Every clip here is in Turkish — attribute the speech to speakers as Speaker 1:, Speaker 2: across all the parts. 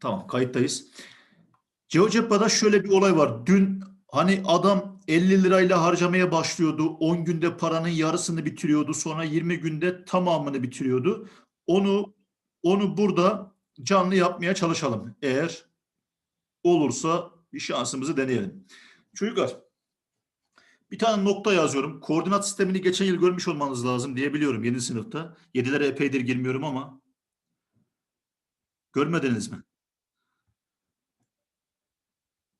Speaker 1: Tamam kayıttayız. GeoGebra'da şöyle bir olay var. Dün hani adam 50 lirayla harcamaya başlıyordu. 10 günde paranın yarısını bitiriyordu. Sonra 20 günde tamamını bitiriyordu. Onu onu burada canlı yapmaya çalışalım. Eğer olursa bir şansımızı deneyelim. Çocuklar bir tane nokta yazıyorum. Koordinat sistemini geçen yıl görmüş olmanız lazım diye biliyorum 7. sınıfta. 7'lere epeydir girmiyorum ama görmediniz mi?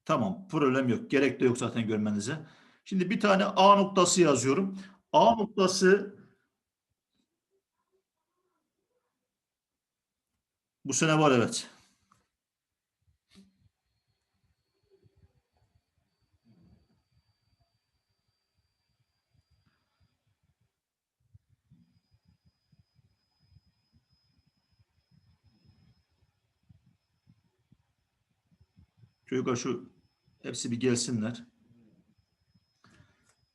Speaker 1: Tamam, problem yok. Gerek de yok zaten görmenize. Şimdi bir tane A noktası yazıyorum. A noktası bu sene var evet. Çocuklar şu hepsi bir gelsinler.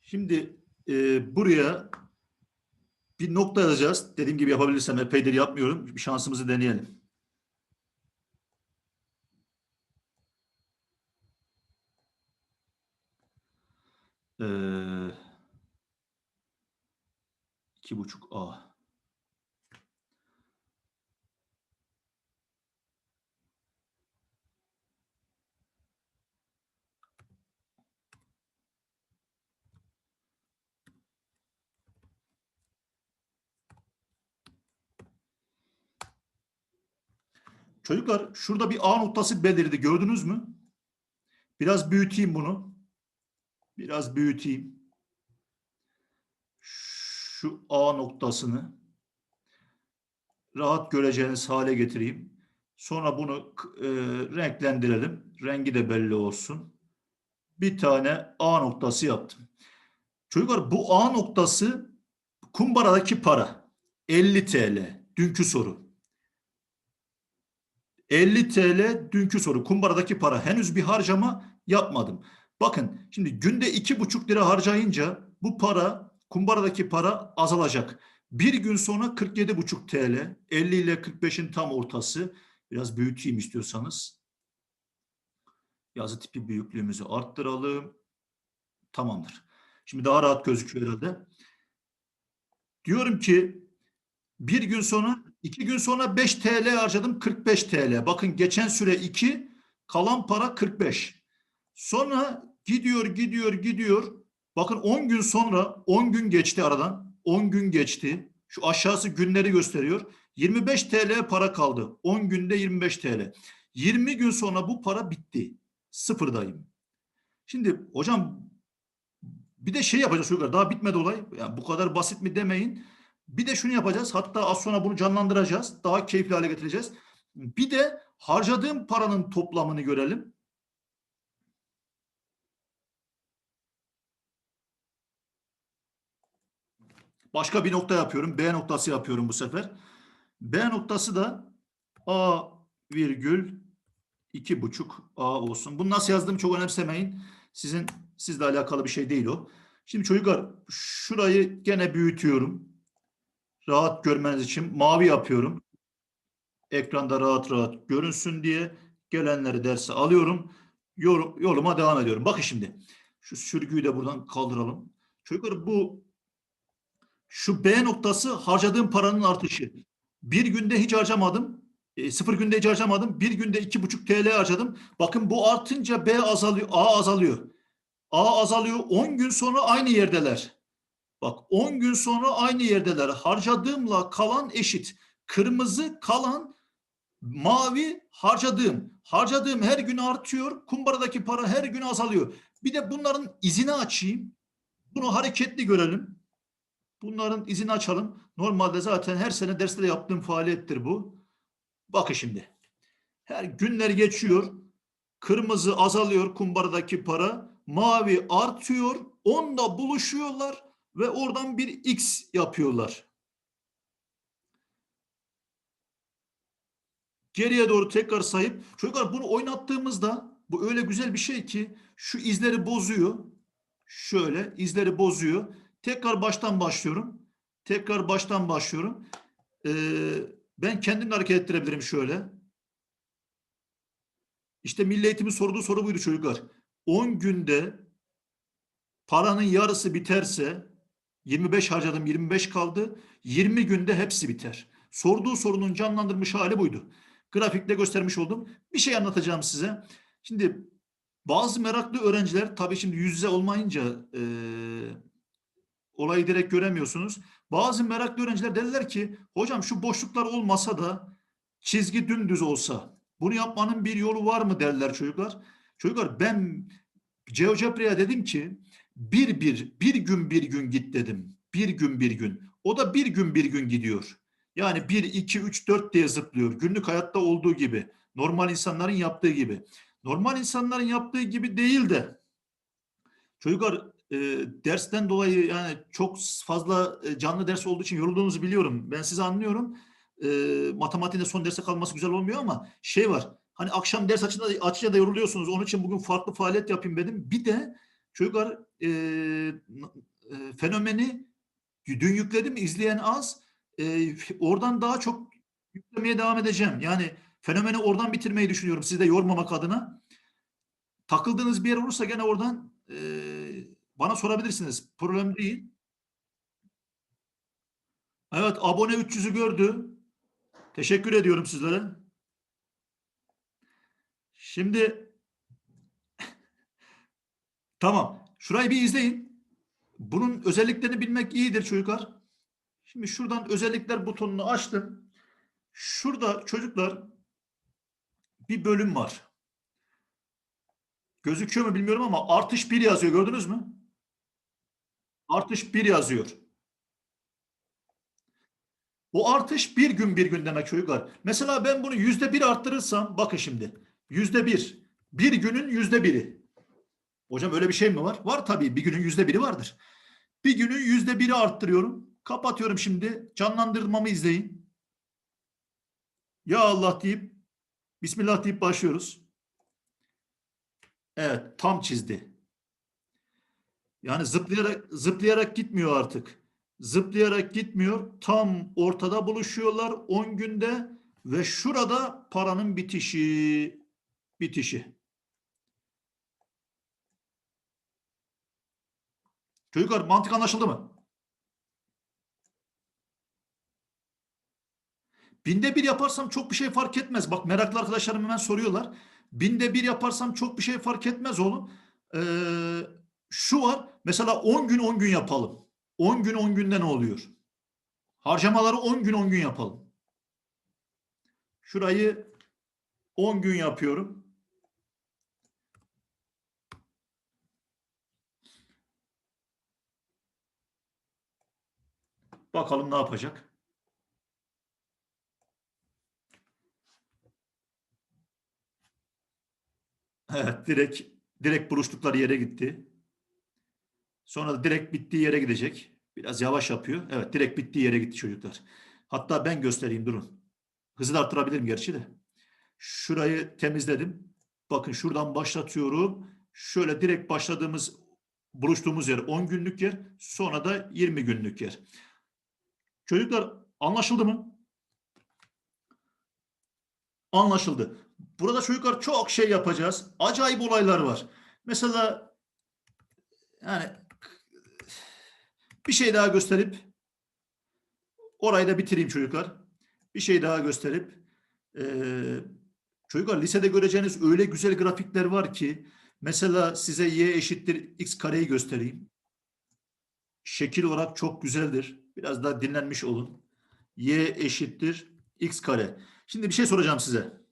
Speaker 1: Şimdi e, buraya bir nokta yazacağız. Dediğim gibi yapabilirsem epeydir yapmıyorum. Bir şansımızı deneyelim. Ee, iki buçuk A. Çocuklar şurada bir A noktası belirdi. Gördünüz mü? Biraz büyüteyim bunu. Biraz büyüteyim. Şu A noktasını rahat göreceğiniz hale getireyim. Sonra bunu e, renklendirelim. Rengi de belli olsun. Bir tane A noktası yaptım. Çocuklar bu A noktası kumbaradaki para. 50 TL. Dünkü soru. 50 TL dünkü soru. Kumbaradaki para. Henüz bir harcama yapmadım. Bakın şimdi günde iki buçuk lira harcayınca bu para kumbaradaki para azalacak. Bir gün sonra 47,5 TL. 50 ile 45'in tam ortası. Biraz büyüteyim istiyorsanız. Yazı tipi büyüklüğümüzü arttıralım. Tamamdır. Şimdi daha rahat gözüküyor herhalde. Diyorum ki bir gün sonra, iki gün sonra 5 TL harcadım 45 TL. Bakın geçen süre 2, kalan para 45. Sonra gidiyor, gidiyor, gidiyor. Bakın 10 gün sonra, 10 gün geçti aradan. 10 gün geçti. Şu aşağısı günleri gösteriyor. 25 TL para kaldı. 10 günde 25 TL. 20 gün sonra bu para bitti. Sıfırdayım. Şimdi hocam bir de şey yapacağız çocuklar. Daha bitmedi olay. Yani bu kadar basit mi demeyin. Bir de şunu yapacağız. Hatta az sonra bunu canlandıracağız. Daha keyifli hale getireceğiz. Bir de harcadığım paranın toplamını görelim. Başka bir nokta yapıyorum. B noktası yapıyorum bu sefer. B noktası da A virgül iki buçuk A olsun. Bunu nasıl yazdığımı çok önemsemeyin. Sizin sizle alakalı bir şey değil o. Şimdi çocuklar şurayı gene büyütüyorum. Rahat görmeniz için mavi yapıyorum. Ekranda rahat rahat görünsün diye gelenleri derse alıyorum. Yorum, yoluma devam ediyorum. Bakın şimdi. Şu sürgüyü de buradan kaldıralım. Çocuklar bu şu B noktası harcadığım paranın artışı. Bir günde hiç harcamadım. E, sıfır günde hiç harcamadım. Bir günde iki buçuk TL harcadım. Bakın bu artınca B azalıyor. A azalıyor. A azalıyor. 10 gün sonra aynı yerdeler. Bak 10 gün sonra aynı yerdeler. Harcadığımla kalan eşit. Kırmızı kalan mavi harcadığım. Harcadığım her gün artıyor. Kumbaradaki para her gün azalıyor. Bir de bunların izini açayım. Bunu hareketli görelim. Bunların izini açalım. Normalde zaten her sene derste de yaptığım faaliyettir bu. Bakın şimdi. Her günler geçiyor. Kırmızı azalıyor kumbaradaki para. Mavi artıyor. Onda buluşuyorlar ve oradan bir x yapıyorlar. Geriye doğru tekrar sayıp çocuklar bunu oynattığımızda bu öyle güzel bir şey ki şu izleri bozuyor. Şöyle izleri bozuyor. Tekrar baştan başlıyorum. Tekrar baştan başlıyorum. Ee, ben kendim de hareket ettirebilirim şöyle. İşte Milli Eğitim'in sorduğu soru buydu çocuklar. 10 günde paranın yarısı biterse 25 harcadım 25 kaldı. 20 günde hepsi biter. Sorduğu sorunun canlandırmış hali buydu. Grafikte göstermiş oldum. Bir şey anlatacağım size. Şimdi bazı meraklı öğrenciler tabii şimdi yüz yüze olmayınca eee olayı direkt göremiyorsunuz. Bazı meraklı öğrenciler dediler ki hocam şu boşluklar olmasa da çizgi dümdüz olsa bunu yapmanın bir yolu var mı derler çocuklar. Çocuklar ben GeoGebra'ya dedim ki bir bir bir gün bir gün git dedim. Bir gün bir gün. O da bir gün bir gün gidiyor. Yani 1, 2, 3, 4 diye zıplıyor. Günlük hayatta olduğu gibi. Normal insanların yaptığı gibi. Normal insanların yaptığı gibi değil de çocuklar e, dersten dolayı yani çok fazla e, canlı ders olduğu için yorulduğunuzu biliyorum. Ben sizi anlıyorum. E, matematiğinde son derse kalması güzel olmuyor ama şey var. Hani akşam ders açınca da yoruluyorsunuz. Onun için bugün farklı faaliyet yapayım dedim. Bir de çocuklar e, e, fenomeni dün yükledim izleyen az. E, oradan daha çok yüklemeye devam edeceğim. Yani fenomeni oradan bitirmeyi düşünüyorum. Sizi de yormamak adına. Takıldığınız bir yer olursa gene oradan e, bana sorabilirsiniz. Problem değil. Evet abone 300'ü gördü. Teşekkür ediyorum sizlere. Şimdi tamam. Şurayı bir izleyin. Bunun özelliklerini bilmek iyidir çocuklar. Şimdi şuradan özellikler butonunu açtım. Şurada çocuklar bir bölüm var. Gözüküyor mu bilmiyorum ama artış 1 yazıyor gördünüz mü? Artış 1 yazıyor. O artış bir gün bir gün demek çocuklar. Mesela ben bunu yüzde bir arttırırsam bakın şimdi. Yüzde bir. Bir günün yüzde biri. Hocam öyle bir şey mi var? Var tabii. Bir günün yüzde biri vardır. Bir günün yüzde biri arttırıyorum. Kapatıyorum şimdi. Canlandırmamı izleyin. Ya Allah deyip Bismillah deyip başlıyoruz. Evet, tam çizdi. Yani zıplayarak zıplayarak gitmiyor artık. Zıplayarak gitmiyor. Tam ortada buluşuyorlar 10 günde ve şurada paranın bitişi bitişi. Çocuklar mantık anlaşıldı mı? Binde bir yaparsam çok bir şey fark etmez. Bak meraklı arkadaşlarım hemen soruyorlar. Binde bir yaparsam çok bir şey fark etmez oğlum. Ee, şu var. Mesela 10 gün 10 gün yapalım. 10 gün 10 günde ne oluyor? Harcamaları 10 gün 10 gün yapalım. Şurayı 10 gün yapıyorum. Bakalım ne yapacak? Evet, direkt direkt buluştukları yere gitti. Sonra da direkt bittiği yere gidecek. Biraz yavaş yapıyor. Evet, direkt bittiği yere gitti çocuklar. Hatta ben göstereyim durun. Hızı da arttırabilirim gerçi de. Şurayı temizledim. Bakın şuradan başlatıyorum. Şöyle direkt başladığımız buluştuğumuz yer 10 günlük yer. Sonra da 20 günlük yer. Çocuklar anlaşıldı mı? Anlaşıldı. Burada çocuklar çok şey yapacağız. Acayip olaylar var. Mesela yani bir şey daha gösterip orayı da bitireyim çocuklar. Bir şey daha gösterip eee çocuklar lisede göreceğiniz öyle güzel grafikler var ki mesela size y eşittir x kareyi göstereyim. Şekil olarak çok güzeldir. Biraz daha dinlenmiş olun. y eşittir x kare. Şimdi bir şey soracağım size.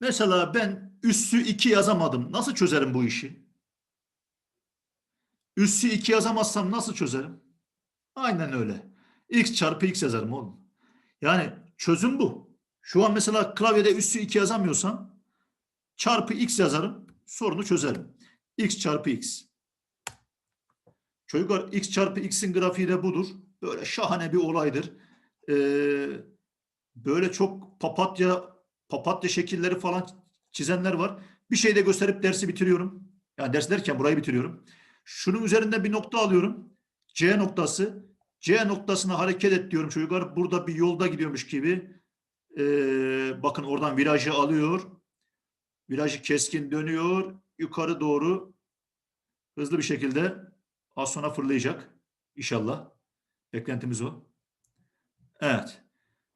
Speaker 1: Mesela ben üssü 2 yazamadım. Nasıl çözerim bu işi? Üssü 2 yazamazsam nasıl çözerim? Aynen öyle. X çarpı X yazarım oğlum. Yani çözüm bu. Şu an mesela klavyede üssü 2 yazamıyorsam çarpı X yazarım. Sorunu çözerim. X çarpı X. Çocuklar X çarpı X'in grafiği de budur. Böyle şahane bir olaydır. Ee, böyle çok papatya papatya şekilleri falan çizenler var. Bir şey de gösterip dersi bitiriyorum. Yani ders derken burayı bitiriyorum. Şunun üzerinde bir nokta alıyorum. C noktası. C noktasına hareket et diyorum çocuklar. Burada bir yolda gidiyormuş gibi Ee, bakın oradan virajı alıyor. Virajı keskin dönüyor. Yukarı doğru hızlı bir şekilde az sonra fırlayacak. İnşallah. Beklentimiz o. Evet.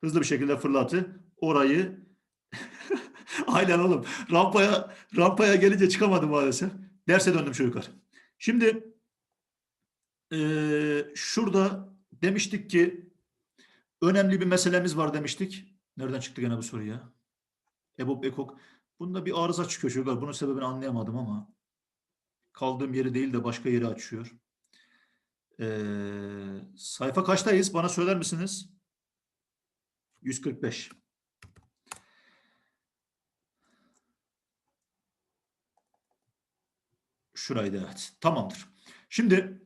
Speaker 1: Hızlı bir şekilde fırlattı. Orayı Aynen oğlum. Rampaya rampaya gelince çıkamadım maalesef. Derse döndüm çocuklar. Şimdi eee, şurada demiştik ki önemli bir meselemiz var demiştik. Nereden çıktı gene bu soru ya? EBOB EKOK. Bunda bir arıza çıkıyor çocuklar. Bunun sebebini anlayamadım ama kaldığım yeri değil de başka yeri açıyor. Eee, sayfa kaçtayız? Bana söyler misiniz? 145. Şuraydı evet. Tamamdır. Şimdi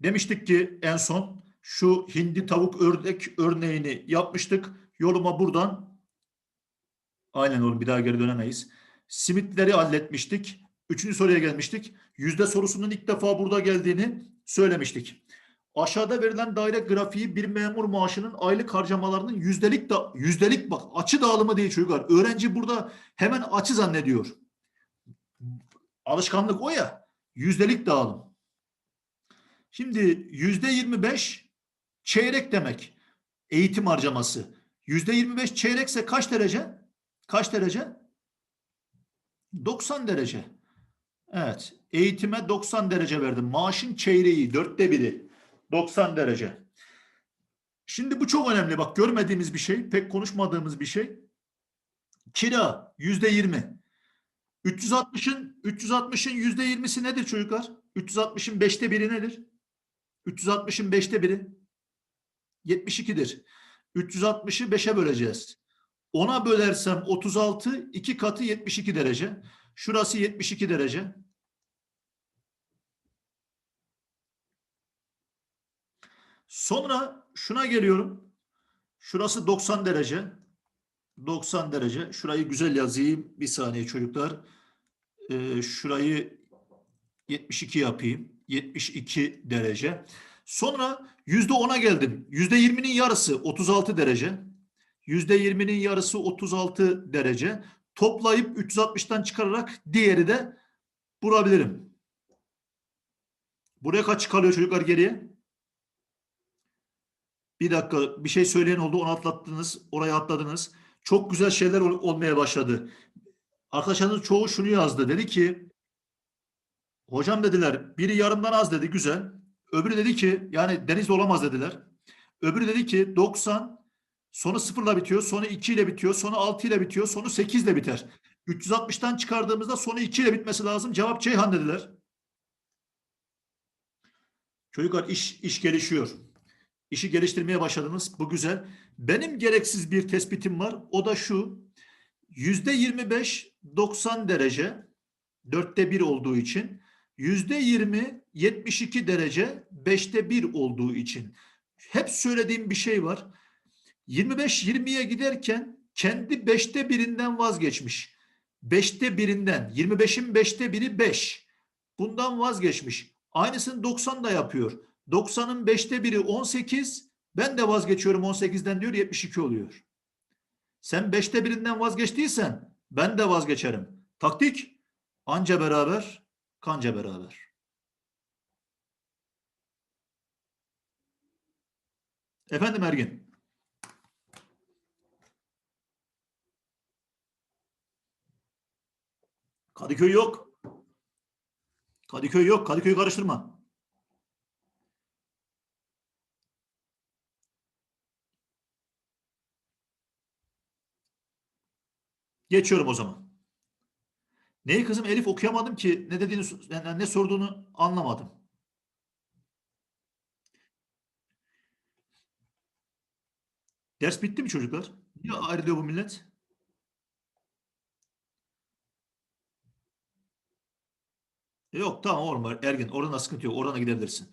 Speaker 1: demiştik ki en son şu hindi tavuk ördek örneğini yapmıştık. Yoluma buradan aynen oğlum bir daha geri dönemeyiz. Simitleri halletmiştik. Üçüncü soruya gelmiştik. Yüzde sorusunun ilk defa burada geldiğini söylemiştik. Aşağıda verilen daire grafiği bir memur maaşının aylık harcamalarının yüzdelik da yüzdelik bak açı dağılımı değil çocuklar. Öğrenci burada hemen açı zannediyor. Alışkanlık o ya. Yüzdelik dağılım. Şimdi yüzde 25 çeyrek demek. Eğitim harcaması. Yüzde 25 çeyrekse kaç derece? Kaç derece? 90 derece. Evet. Eğitime 90 derece verdim. Maaşın çeyreği, dörtte biri. 90 derece. Şimdi bu çok önemli. Bak görmediğimiz bir şey, pek konuşmadığımız bir şey. Kira yüzde 20. 360'ın 360'ın yüzde 20'si nedir çocuklar? 360'ın beşte biri nedir? 360'ın beşte biri 72'dir. 360'ı 5'e böleceğiz. 10'a bölersem 36, 2 katı 72 derece. Şurası 72 derece. Sonra şuna geliyorum. Şurası 90 derece. 90 derece. Şurayı güzel yazayım. Bir saniye çocuklar. Ee, şurayı 72 yapayım. 72 derece. Sonra yüzde 10'a geldim. Yüzde 20'nin yarısı 36 derece. Yüzde 20'nin yarısı 36 derece. Toplayıp 360'tan çıkararak diğeri de bulabilirim. Buraya kaç kalıyor çocuklar geriye? Bir dakika bir şey söyleyen oldu onu atlattınız. Oraya atladınız. Çok güzel şeyler ol- olmaya başladı. Arkadaşlarınız çoğu şunu yazdı. Dedi ki hocam dediler biri yarımdan az dedi güzel. Öbürü dedi ki yani denizde olamaz dediler. Öbürü dedi ki 90 sonu sıfırla bitiyor. Sonu 2 ile bitiyor. Sonu 6 ile bitiyor. Sonu 8 ile biter. 360'tan çıkardığımızda sonu 2 ile bitmesi lazım. Cevap Ceyhan dediler. Çocuklar iş, iş gelişiyor. İşi geliştirmeye başladınız. Bu güzel. Benim gereksiz bir tespitim var. O da şu. Yüzde 25 90 derece dörtte bir olduğu için yüzde 20 72 derece beşte bir olduğu için hep söylediğim bir şey var. 25 20'ye giderken kendi beşte birinden vazgeçmiş. Beşte birinden 25'in beşte biri 5. Bundan vazgeçmiş. Aynısını 90 da yapıyor. 90'ın beşte biri 18. Ben de vazgeçiyorum 18'den diyor 72 oluyor. Sen beşte birinden vazgeçtiysen ben de vazgeçerim. Taktik anca beraber kanca beraber. Efendim Ergin. Kadıköy yok. Kadıköy yok. Kadıköy'ü karıştırma. Geçiyorum o zaman. Neyi kızım Elif okuyamadım ki ne dediğini yani ne sorduğunu anlamadım. Ders bitti mi çocuklar? Niye ayrılıyor bu millet? Yok tamam oğlum Ergin oradan da sıkıntı yok. Oradan da gidebilirsin.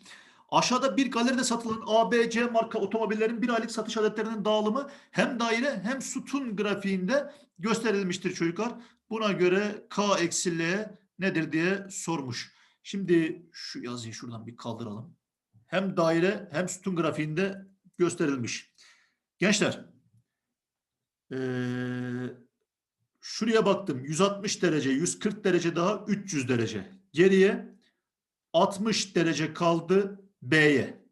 Speaker 1: Aşağıda bir galeride satılan A, B, C marka otomobillerin bir aylık satış adetlerinin dağılımı hem daire hem sütun grafiğinde gösterilmiştir çocuklar. Buna göre K eksi L nedir diye sormuş. Şimdi şu yazıyı şuradan bir kaldıralım. Hem daire hem sütun grafiğinde gösterilmiş. Gençler Ee, şuraya baktım. 160 derece, 140 derece daha 300 derece. Geriye 60 derece kaldı B'ye.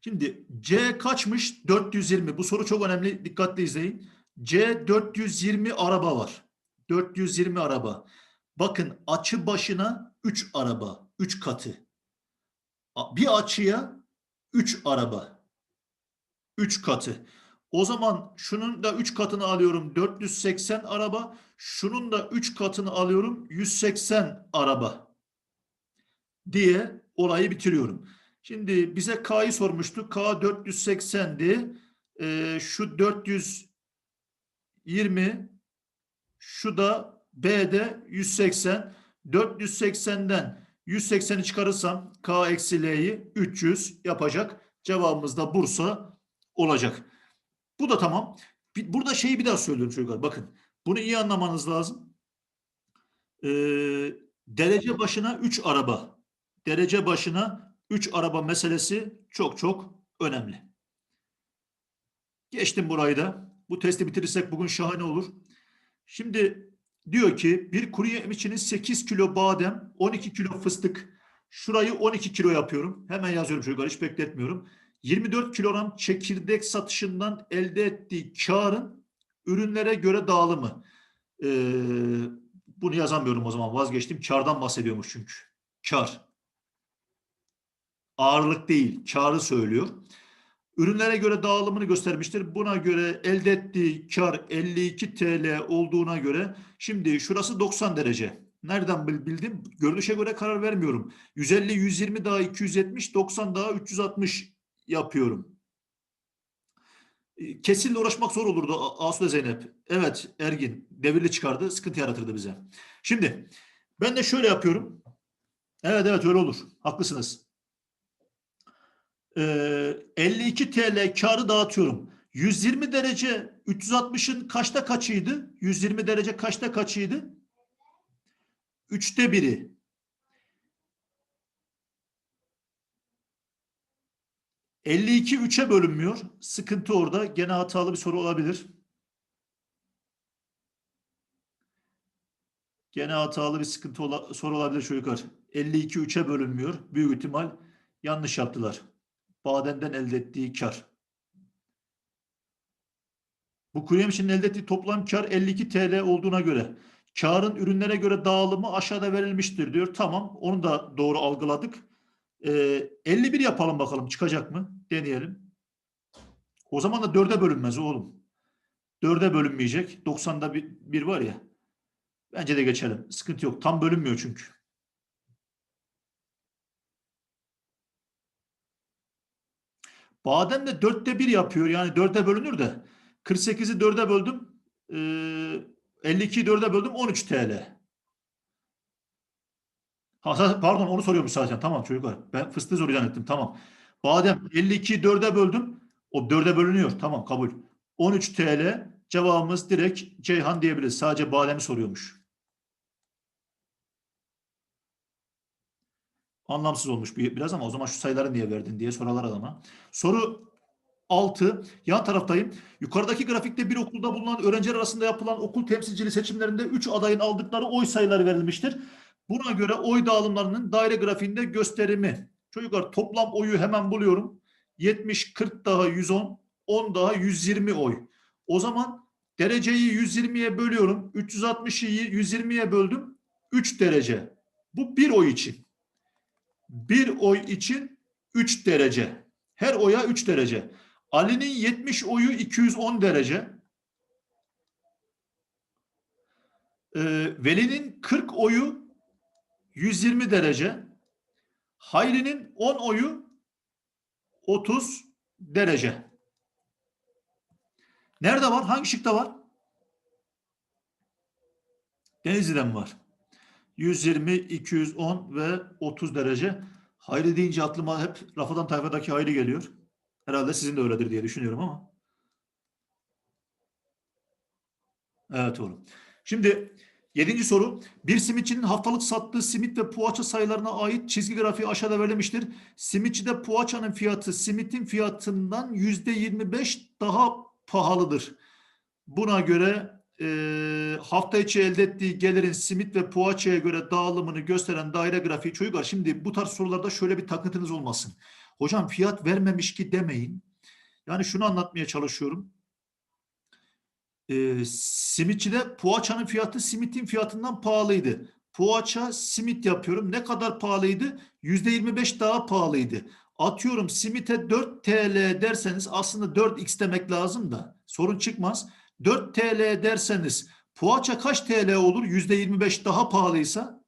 Speaker 1: Şimdi C kaçmış? 420. Bu soru çok önemli. Dikkatli izleyin. C 420 araba var. 420 araba. Bakın açı başına 3 araba. 3 katı. Bir açıya 3 araba. 3 katı. O zaman şunun da 3 katını alıyorum 480 araba. Şunun da 3 katını alıyorum 180 araba diye olayı bitiriyorum. Şimdi bize K'yı sormuştu. K 480'di. Ee, şu 420 şu da B'de 180. 480'den 180'i çıkarırsam K eksi L'yi 300 yapacak. Cevabımız da Bursa olacak. Bu da tamam. Burada şeyi bir daha söylüyorum çocuklar. Bakın bunu iyi anlamanız lazım. Ee, derece başına 3 araba. Derece başına 3 araba meselesi çok çok önemli. Geçtim burayı da. Bu testi bitirirsek bugün şahane olur. Şimdi diyor ki bir kuru yemişçinin içinin 8 kilo badem, 12 kilo fıstık. Şurayı 12 kilo yapıyorum. Hemen yazıyorum çocuklar hiç bekletmiyorum. 24 kilogram çekirdek satışından elde ettiği karın ürünlere göre dağılımı. Ee, bunu yazamıyorum o zaman vazgeçtim. Kardan bahsediyormuş çünkü. Kar. Ağırlık değil, karı söylüyor. Ürünlere göre dağılımını göstermiştir. Buna göre elde ettiği kar 52 TL olduğuna göre şimdi şurası 90 derece. Nereden bil- bildim? Görünüşe göre karar vermiyorum. 150, 120 daha 270, 90 daha 360 yapıyorum. E, Kesinle uğraşmak zor olurdu Asude Zeynep. Evet Ergin devirli çıkardı sıkıntı yaratırdı bize. Şimdi ben de şöyle yapıyorum. Evet evet öyle olur. Haklısınız. Ee, 52 TL karı dağıtıyorum. 120 derece 360'ın kaçta kaçıydı? 120 derece kaçta kaçıydı? Üçte biri. ...52 3'e bölünmüyor. Sıkıntı orada. Gene hatalı bir soru olabilir. Gene hatalı bir sıkıntı ola- soru olabilir çocuklar. 52 3'e bölünmüyor. Büyük ihtimal yanlış yaptılar. Badenden elde ettiği kar. Bu kuru yemişin elde ettiği toplam kar 52 TL olduğuna göre karın ürünlere göre dağılımı aşağıda verilmiştir diyor. Tamam onu da doğru algıladık. Ee, 51 yapalım bakalım çıkacak mı? Deneyelim. O zaman da 4'e bölünmez oğlum. 4'e bölünmeyecek. 90'da bir, bir var ya. Bence de geçelim. Sıkıntı yok. Tam bölünmüyor çünkü. Badem de dörtte bir yapıyor. Yani dörde bölünür de. 48'i dörde böldüm. Ee, 52'yi dörde böldüm. 13 TL. Ha, pardon onu soruyormuş zaten. Tamam çocuklar. Ben fıstığı soru zannettim. Tamam. Badem 52'yi dörde böldüm. O dörde bölünüyor. Tamam kabul. 13 TL. Cevabımız direkt Ceyhan diyebiliriz. Sadece bademi soruyormuş. Anlamsız olmuş bir- biraz ama o zaman şu sayıları niye verdin diye sorarlar adama. Soru 6. Yan taraftayım. Yukarıdaki grafikte bir okulda bulunan öğrenciler arasında yapılan okul temsilcili seçimlerinde 3 adayın aldıkları oy sayıları verilmiştir. Buna göre oy dağılımlarının daire grafiğinde gösterimi. Çocuklar toplam oyu hemen buluyorum. 70, 40 daha 110, 10 daha 120 oy. O zaman dereceyi 120'ye bölüyorum. 360'ı 120'ye böldüm. 3 derece. Bu bir oy için. Bir oy için 3 derece. Her oya 3 derece. Ali'nin 70 oyu 210 derece. Ee, Veli'nin 40 oyu 120 derece. Hayri'nin 10 oyu 30 derece. Nerede var? Hangi şıkta var? Denizli'den var. 120, 210 ve 30 derece. Hayri deyince aklıma hep Rafadan Tayfa'daki Hayri geliyor. Herhalde sizin de öyledir diye düşünüyorum ama. Evet oğlum. Şimdi yedinci soru. Bir simitçinin haftalık sattığı simit ve poğaça sayılarına ait çizgi grafiği aşağıda verilmiştir. Simitçide poğaçanın fiyatı simitin fiyatından yüzde 25 daha pahalıdır. Buna göre e, hafta içi elde ettiği gelirin simit ve poğaçaya göre dağılımını gösteren daire grafiği çocuklar. Şimdi bu tarz sorularda şöyle bir takıntınız olmasın. Hocam fiyat vermemiş ki demeyin. Yani şunu anlatmaya çalışıyorum. E, simitçide poğaçanın fiyatı simitin fiyatından pahalıydı. Poğaça simit yapıyorum. Ne kadar pahalıydı? %25 daha pahalıydı. Atıyorum simite 4 TL derseniz aslında 4x demek lazım da sorun çıkmaz. 4 TL derseniz poğaça kaç TL olur? %25 daha pahalıysa?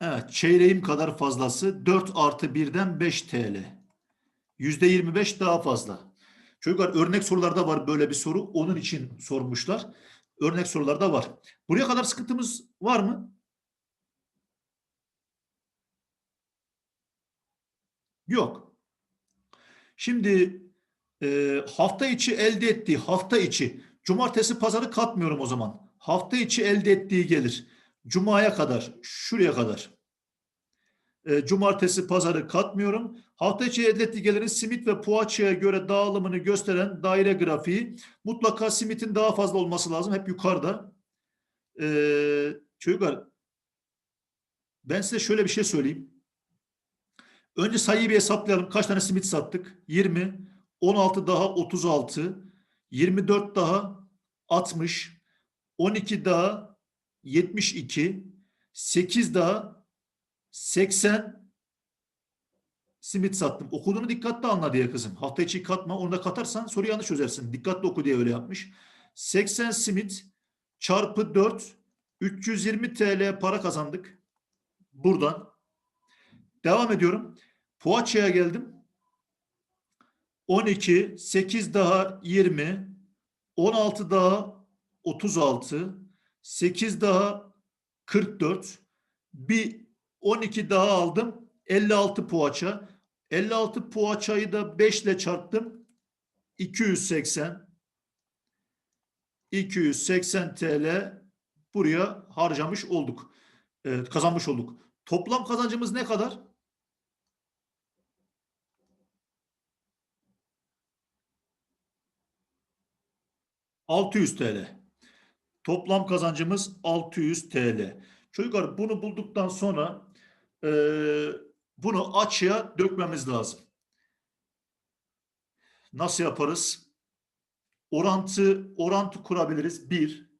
Speaker 1: Evet çeyreğim kadar fazlası 4 artı 1'den 5 TL. %25 daha fazla. Çocuklar örnek sorularda var böyle bir soru. Onun için sormuşlar. Örnek sorularda var. Buraya kadar sıkıntımız var mı? Yok. Şimdi e, hafta içi elde ettiği hafta içi cumartesi pazarı katmıyorum o zaman. Hafta içi elde ettiği gelir. Cuma'ya kadar şuraya kadar. E, cumartesi pazarı katmıyorum. Hafta içi elde ettiği gelirin simit ve poğaçaya göre dağılımını gösteren daire grafiği. Mutlaka simitin daha fazla olması lazım. Hep yukarıda. E, çocuklar ben size şöyle bir şey söyleyeyim. Önce sayıyı bir hesaplayalım. Kaç tane simit sattık? 20, 16 daha 36, 24 daha 60, 12 daha 72, 8 daha 80 simit sattım. Okuduğunu dikkatli anla diye kızım. Hafta içi katma. Onu da katarsan soruyu yanlış çözersin. Dikkatli oku diye öyle yapmış. 80 simit çarpı 4 320 TL para kazandık. Buradan. Devam ediyorum. Poğaça'ya geldim. 12, 8 daha 20, 16 daha 36, 8 daha 44, bir 12 daha aldım. 56 poğaça. 56 poğaçayı da 5 ile çarptım. 280. 280 TL buraya harcamış olduk. Evet, kazanmış olduk. Toplam kazancımız ne kadar? 600 TL. Toplam kazancımız 600 TL. Çocuklar bunu bulduktan sonra e, bunu açıya dökmemiz lazım. Nasıl yaparız? Orantı orantı kurabiliriz. Bir,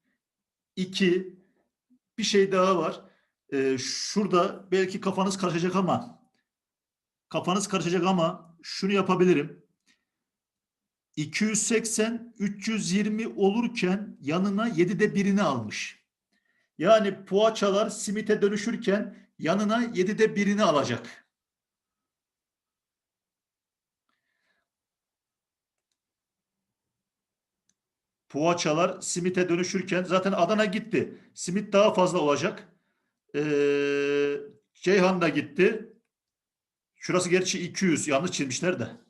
Speaker 1: iki, bir şey daha var. E, şurada belki kafanız karışacak ama kafanız karışacak ama şunu yapabilirim. 280 320 olurken yanına 7'de birini almış. Yani poğaçalar simite dönüşürken yanına 7'de birini alacak. Poğaçalar simite dönüşürken zaten Adana gitti. Simit daha fazla olacak. Ee, Ceyhan da gitti. Şurası gerçi 200. Yanlış çizmişler de.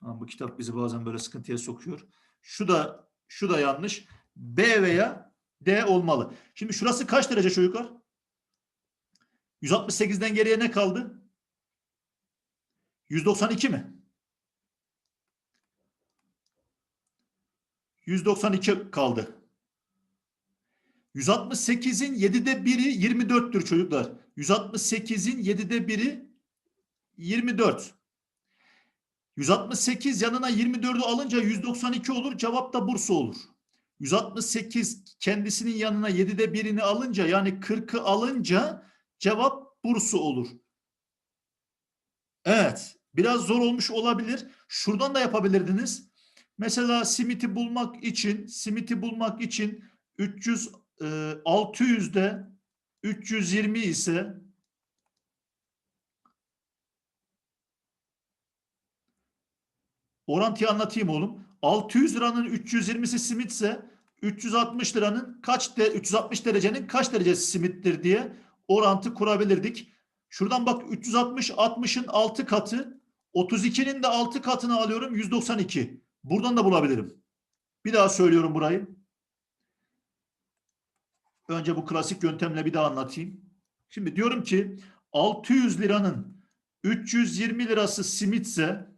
Speaker 1: Ama bu kitap bizi bazen böyle sıkıntıya sokuyor. Şu da şu da yanlış. B veya D olmalı. Şimdi şurası kaç derece çocuklar? 168'den geriye ne kaldı? 192 mi? 192 kaldı. 168'in 7'de biri 24'tür çocuklar. 168'in 7'de biri 24. 168 yanına 24'ü alınca 192 olur. Cevap da Bursa olur. 168 kendisinin yanına 7'de birini alınca yani 40'ı alınca cevap Bursa olur. Evet. Biraz zor olmuş olabilir. Şuradan da yapabilirdiniz. Mesela simiti bulmak için simiti bulmak için 300 e, 600'de 320 ise Orantıyı anlatayım oğlum. 600 liranın 320'si simitse 360 liranın kaç de 360 derecenin kaç derecesi simittir diye orantı kurabilirdik. Şuradan bak 360 60'ın 6 katı 32'nin de 6 katını alıyorum 192. Buradan da bulabilirim. Bir daha söylüyorum burayı. Önce bu klasik yöntemle bir daha anlatayım. Şimdi diyorum ki 600 liranın 320 lirası simitse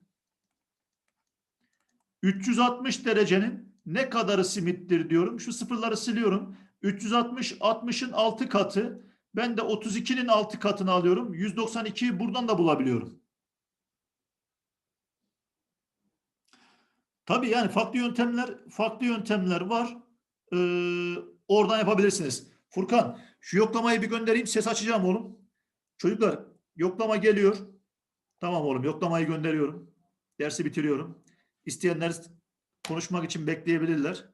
Speaker 1: 360 derecenin ne kadarı simittir diyorum. Şu sıfırları siliyorum. 360 60'ın 6 katı. Ben de 32'nin 6 katını alıyorum. 192'yi buradan da bulabiliyorum. Tabii yani farklı yöntemler farklı yöntemler var. Ee, oradan yapabilirsiniz. Furkan şu yoklamayı bir göndereyim. Ses açacağım oğlum. Çocuklar yoklama geliyor. Tamam oğlum yoklamayı gönderiyorum. Dersi bitiriyorum. İsteyenler konuşmak için bekleyebilirler.